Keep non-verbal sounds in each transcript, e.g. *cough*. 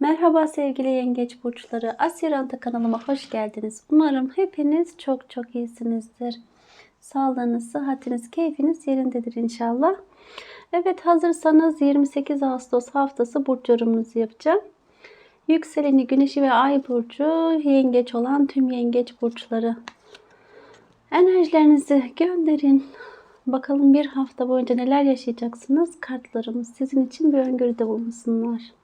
Merhaba sevgili yengeç burçları. Asiranta kanalıma hoş geldiniz. Umarım hepiniz çok çok iyisinizdir. Sağlığınız, sıhhatiniz, keyfiniz yerindedir inşallah. Evet hazırsanız 28 Ağustos haftası burç yorumunuzu yapacağım. Yükseleni, güneşi ve ay burcu yengeç olan tüm yengeç burçları. Enerjilerinizi gönderin. Bakalım bir hafta boyunca neler yaşayacaksınız? Kartlarımız sizin için bir öngörüde bulunsunlar.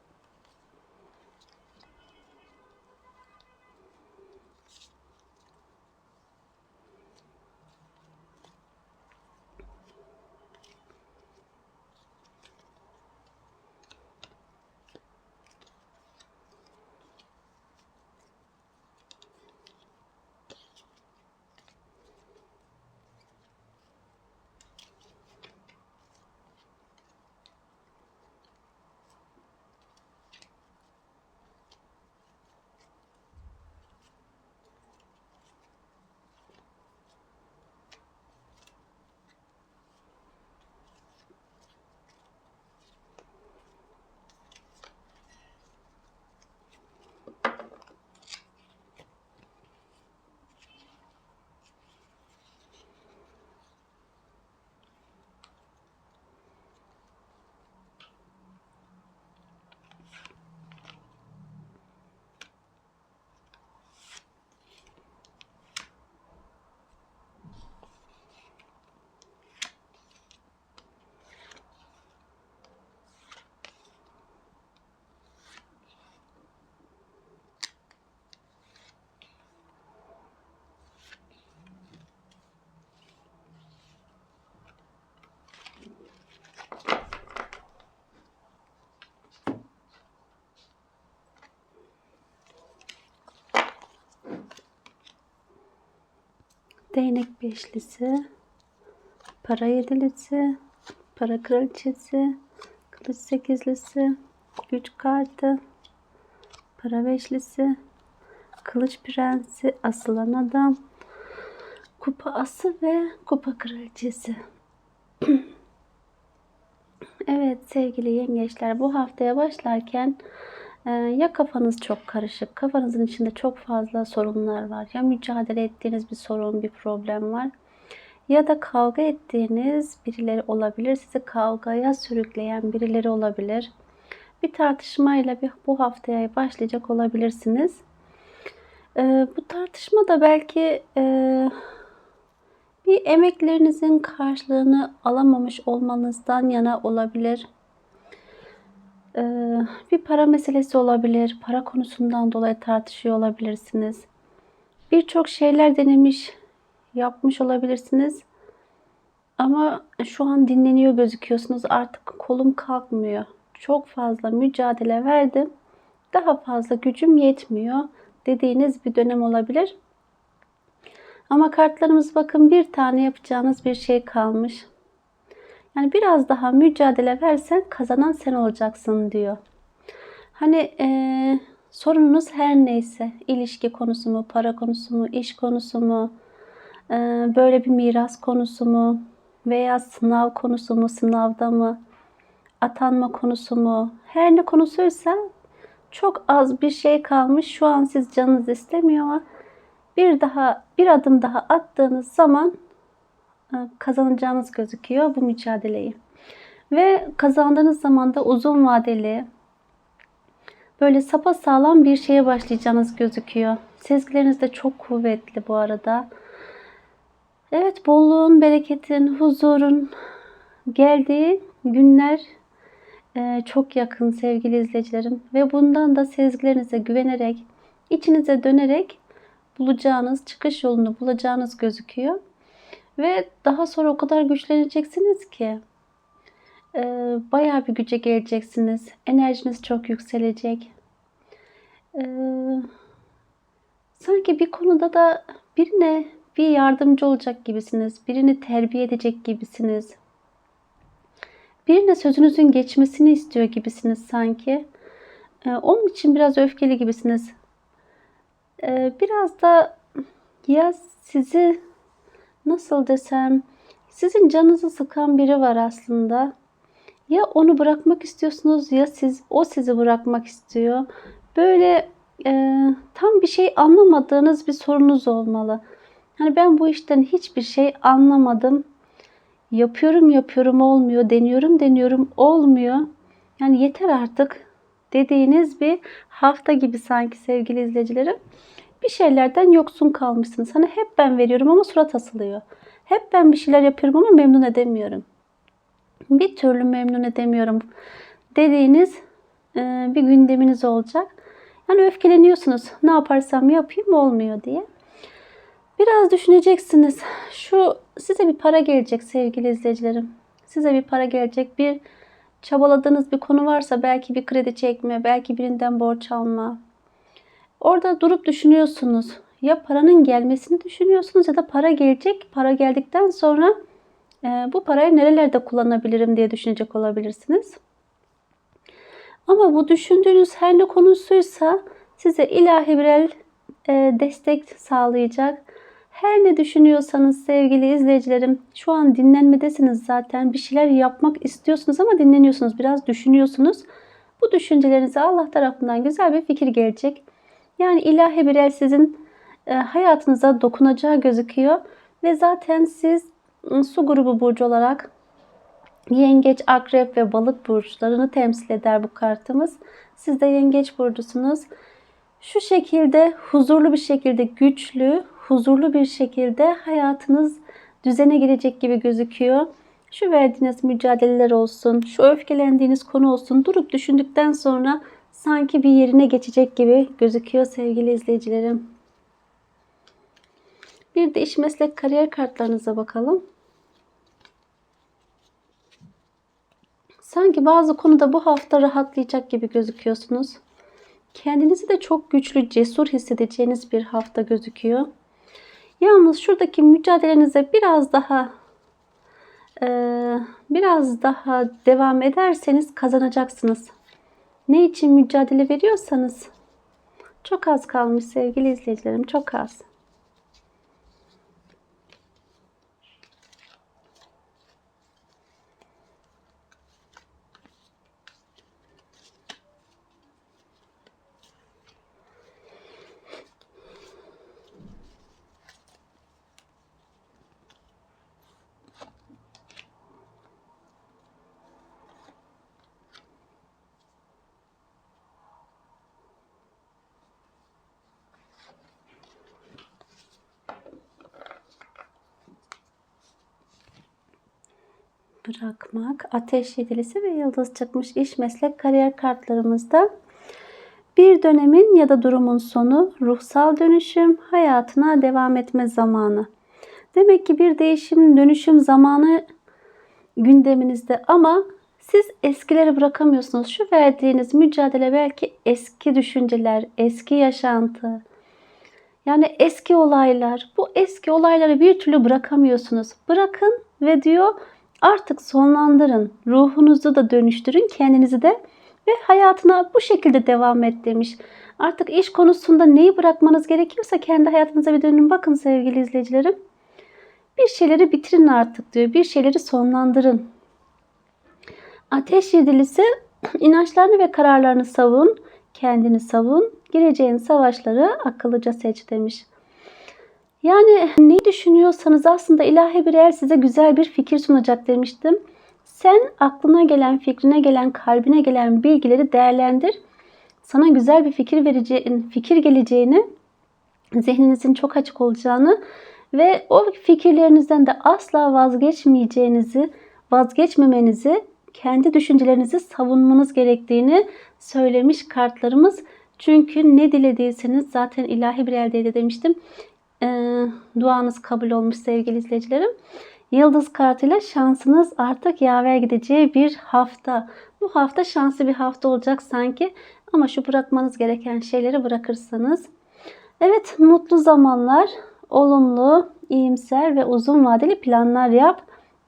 Değnek beşlisi, para yedilisi, para kraliçesi, kılıç sekizlisi, güç kartı, para beşlisi, kılıç prensi, asılan adam, kupa ası ve kupa kraliçesi. *clears throat* evet sevgili yengeçler bu haftaya başlarken ya kafanız çok karışık, kafanızın içinde çok fazla sorunlar var. Ya mücadele ettiğiniz bir sorun, bir problem var. Ya da kavga ettiğiniz birileri olabilir. Sizi kavgaya sürükleyen birileri olabilir. Bir tartışmayla bir, bu haftaya başlayacak olabilirsiniz. Ee, bu tartışma da belki e, bir emeklerinizin karşılığını alamamış olmanızdan yana olabilir ee, bir para meselesi olabilir. Para konusundan dolayı tartışıyor olabilirsiniz. Birçok şeyler denemiş, yapmış olabilirsiniz. Ama şu an dinleniyor gözüküyorsunuz. Artık kolum kalkmıyor. Çok fazla mücadele verdim. Daha fazla gücüm yetmiyor dediğiniz bir dönem olabilir. Ama kartlarımız bakın bir tane yapacağınız bir şey kalmış. Yani biraz daha mücadele versen kazanan sen olacaksın diyor. Hani e, sorununuz her neyse, ilişki konusu mu, para konusu mu, iş konusu mu, e, böyle bir miras konusu mu veya sınav konusu mu, sınavda mı, atanma konusu mu, her ne konusuysa çok az bir şey kalmış. Şu an siz canınız istemiyor ama bir daha bir adım daha attığınız zaman kazanacağınız gözüküyor bu mücadeleyi. Ve kazandığınız zaman da uzun vadeli böyle sapa sağlam bir şeye başlayacağınız gözüküyor. Sezgileriniz de çok kuvvetli bu arada. Evet bolluğun, bereketin, huzurun geldiği günler e, çok yakın sevgili izleyicilerim. Ve bundan da sezgilerinize güvenerek, içinize dönerek bulacağınız, çıkış yolunu bulacağınız gözüküyor. Ve daha sonra o kadar güçleneceksiniz ki e, bayağı bir güce geleceksiniz. Enerjiniz çok yükselecek. E, sanki bir konuda da birine bir yardımcı olacak gibisiniz. Birini terbiye edecek gibisiniz. Birine sözünüzün geçmesini istiyor gibisiniz sanki. E, onun için biraz öfkeli gibisiniz. E, biraz da ya sizi nasıl desem sizin canınızı sıkan biri var aslında. Ya onu bırakmak istiyorsunuz ya siz o sizi bırakmak istiyor. Böyle e, tam bir şey anlamadığınız bir sorunuz olmalı. Hani ben bu işten hiçbir şey anlamadım. Yapıyorum yapıyorum olmuyor. Deniyorum deniyorum olmuyor. Yani yeter artık dediğiniz bir hafta gibi sanki sevgili izleyicilerim. Bir şeylerden yoksun kalmışsınız. Hani hep ben veriyorum ama surat asılıyor. Hep ben bir şeyler yapıyorum ama memnun edemiyorum. Bir türlü memnun edemiyorum dediğiniz e, bir gündeminiz olacak. Yani öfkeleniyorsunuz. Ne yaparsam yapayım olmuyor diye. Biraz düşüneceksiniz. Şu size bir para gelecek sevgili izleyicilerim. Size bir para gelecek. Bir çabaladığınız bir konu varsa belki bir kredi çekme, belki birinden borç alma. Orada durup düşünüyorsunuz. Ya paranın gelmesini düşünüyorsunuz ya da para gelecek. Para geldikten sonra e, bu parayı nerelerde kullanabilirim diye düşünecek olabilirsiniz. Ama bu düşündüğünüz her ne konusuysa size ilahi bir el e, destek sağlayacak. Her ne düşünüyorsanız sevgili izleyicilerim şu an dinlenmedesiniz zaten. Bir şeyler yapmak istiyorsunuz ama dinleniyorsunuz. Biraz düşünüyorsunuz. Bu düşüncelerinize Allah tarafından güzel bir fikir gelecek. Yani ilahi bir el sizin e, hayatınıza dokunacağı gözüküyor. Ve zaten siz ıı, su grubu burcu olarak yengeç, akrep ve balık burçlarını temsil eder bu kartımız. Siz de yengeç burcusunuz. Şu şekilde huzurlu bir şekilde güçlü, huzurlu bir şekilde hayatınız düzene girecek gibi gözüküyor. Şu verdiğiniz mücadeleler olsun, şu öfkelendiğiniz konu olsun durup düşündükten sonra sanki bir yerine geçecek gibi gözüküyor sevgili izleyicilerim. Bir de iş meslek kariyer kartlarınıza bakalım. Sanki bazı konuda bu hafta rahatlayacak gibi gözüküyorsunuz. Kendinizi de çok güçlü, cesur hissedeceğiniz bir hafta gözüküyor. Yalnız şuradaki mücadelenize biraz daha biraz daha devam ederseniz kazanacaksınız. Ne için mücadele veriyorsanız çok az kalmış sevgili izleyicilerim, çok az. Bırakmak, ateş yedilisi ve yıldız çıkmış iş meslek kariyer kartlarımızda bir dönemin ya da durumun sonu, ruhsal dönüşüm, hayatına devam etme zamanı. Demek ki bir değişim, dönüşüm zamanı gündeminizde ama siz eskileri bırakamıyorsunuz. Şu verdiğiniz mücadele belki eski düşünceler, eski yaşantı, yani eski olaylar. Bu eski olayları bir türlü bırakamıyorsunuz. Bırakın ve diyor Artık sonlandırın. Ruhunuzu da dönüştürün, kendinizi de ve hayatına bu şekilde devam et demiş. Artık iş konusunda neyi bırakmanız gerekiyorsa kendi hayatınıza bir dönün bakın sevgili izleyicilerim. Bir şeyleri bitirin artık diyor. Bir şeyleri sonlandırın. Ateş yedilisi *clears throat* inançlarını ve kararlarını savun, kendini savun, gireceğin savaşları akıllıca seç demiş. Yani ne düşünüyorsanız aslında ilahi bir el size güzel bir fikir sunacak demiştim. Sen aklına gelen, fikrine gelen, kalbine gelen bilgileri değerlendir. Sana güzel bir fikir vereceğin, fikir geleceğini, zihninizin çok açık olacağını ve o fikirlerinizden de asla vazgeçmeyeceğinizi, vazgeçmemenizi, kendi düşüncelerinizi savunmanız gerektiğini söylemiş kartlarımız. Çünkü ne dilediyseniz zaten ilahi bir elde demiştim e, duanız kabul olmuş sevgili izleyicilerim. Yıldız kartıyla şansınız artık yaver gideceği bir hafta. Bu hafta şanslı bir hafta olacak sanki. Ama şu bırakmanız gereken şeyleri bırakırsanız. Evet mutlu zamanlar, olumlu, iyimser ve uzun vadeli planlar yap.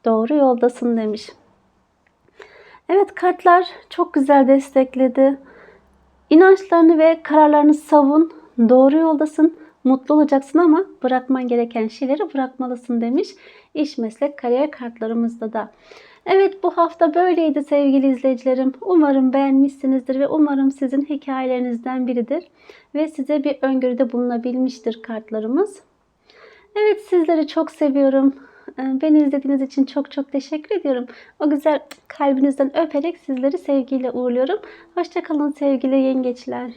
Doğru yoldasın demiş. Evet kartlar çok güzel destekledi. İnançlarını ve kararlarını savun. Doğru yoldasın. Mutlu olacaksın ama bırakman gereken şeyleri bırakmalısın demiş. İş, meslek, kariyer kartlarımızda da. Evet bu hafta böyleydi sevgili izleyicilerim. Umarım beğenmişsinizdir ve umarım sizin hikayelerinizden biridir. Ve size bir öngörüde bulunabilmiştir kartlarımız. Evet sizleri çok seviyorum. Ee, Beni izlediğiniz için çok çok teşekkür ediyorum. O güzel kalbinizden öperek sizleri sevgiyle uğurluyorum. Hoşçakalın sevgili yengeçler.